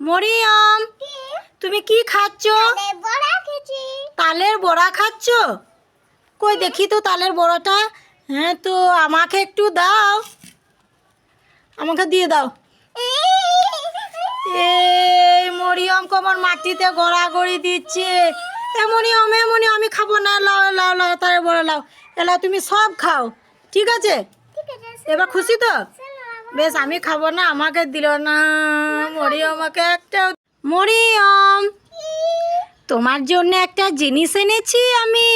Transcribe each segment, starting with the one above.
মরিয়ম তুমি কি খাচ্ছ? তালের বড়া খাচ্ছ? কই দেখি তো তালের বড়াটা। হ্যাঁ তো আমাকে একটু দাও। আমাকে দিয়ে দাও। এই। মরিয়ম কমর মাটিতে গড়াগড়ি দিচ্ছে। এ মরিয়ম এ আমি খাব না লাও লাও লাও তালের বড়া লাও। এলাও তুমি সব খাও। ঠিক আছে। এবার খুশি তো? বেশ, আমি খাব না, আমাকে দিল না। মরিয়ম আমাকে একটা মরিয়ম, তোমার জন্য একটা জিনিস এনেছি আমি।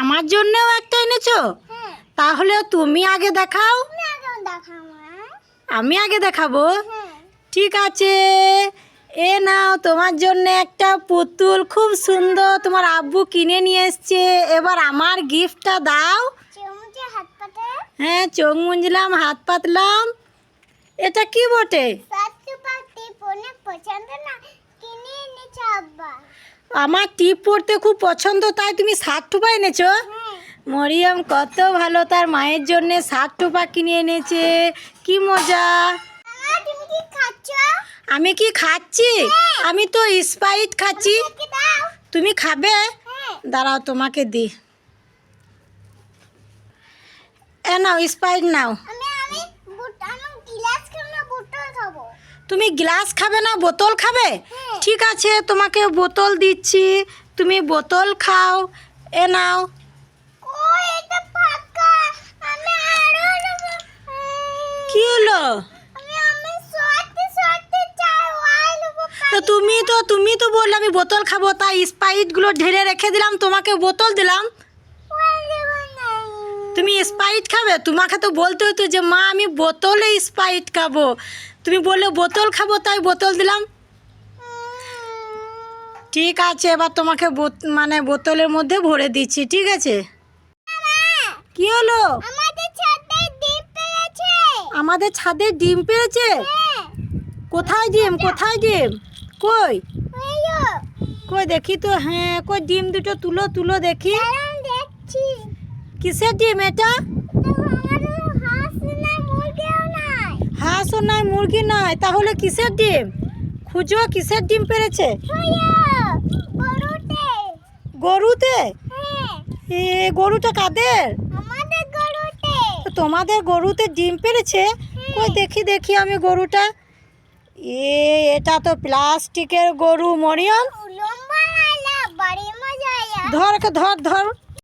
আমার জন্যও একটা এনেছো? তাহলে তুমি আগে দেখাও। আমি আগে দেখাবো? ঠিক আছে। এ নাও, তোমার জন্য একটা পুতুল, খুব সুন্দর। তোমার আব্বু কিনে নিয়ে এসছে। এবার আমার গিফটটা দাও। হ্যাঁ চোখ মুঞ্জলাম হাত পাতলাম। এটা কি বটে? আমার টিপ পরতে খুব পছন্দ তাই তুমি শার্ট টোপা এনেছো? হ্যাঁ। মরিয়ম কত ভালো তার মায়ের জন্য শার্ট টোপা কিনে এনেছে। কি মজা। আমি কি খাচ্ছি? আমি তো স্প্রাইট খাচ্ছি। তুমি খাবে? হ্যাঁ। দাঁড়াও তোমাকে দি। নাও স্প্রাইট নাও তুমি গ্লাস খাবে না বোতল খাবে? হ্যাঁ। ঠিক আছে তোমাকে বোতল দিচ্ছি। তুমি বোতল খাও। এ নাও। কি হলো? তো তুমি তো তুমি তো বললে আমি বোতল খাব তাই স্প্রাইটগুলো ঢেলে রেখে দিলাম তোমাকে বোতল দিলাম। তুমি স্প্রাইট খাবে? তোমাকে তো বলতে হতো যে মা আমি বোতলে স্প্রাইট খাব। তুমি বললে বোতল খাব তাই বোতল দিলাম। ঠিক আছে এবার তোমাকে মানে বোতলের মধ্যে ভরে দিচ্ছি ঠিক আছে? কি হলো? আমাদের ছাদে ডিম পেয়েছে আমাদের ছাদে ডিম পেয়েছে হ্যাঁ। কোথায় ডিম? কোথায় ডিম? কই? কই দেখি তো হ্যাঁ কই ডিম দুটো তুলো তুলো দেখি। দেখছি। কিসের ডিম এটা? হাঁস নাই মুরগিও হাঁসও নাই মুরগি নাই তাহলে কিসের ডিম? খুঁজো কিসের ডিম পেরেছে? গরুতে? এ গরুটা কাদের? তোমাদের গরুতে ডিম পেরেছে? ওই দেখি দেখি আমি গরুটা। এ এটা তো প্লাস্টিকের গরু মরিয়ম। ধর ধর ধর।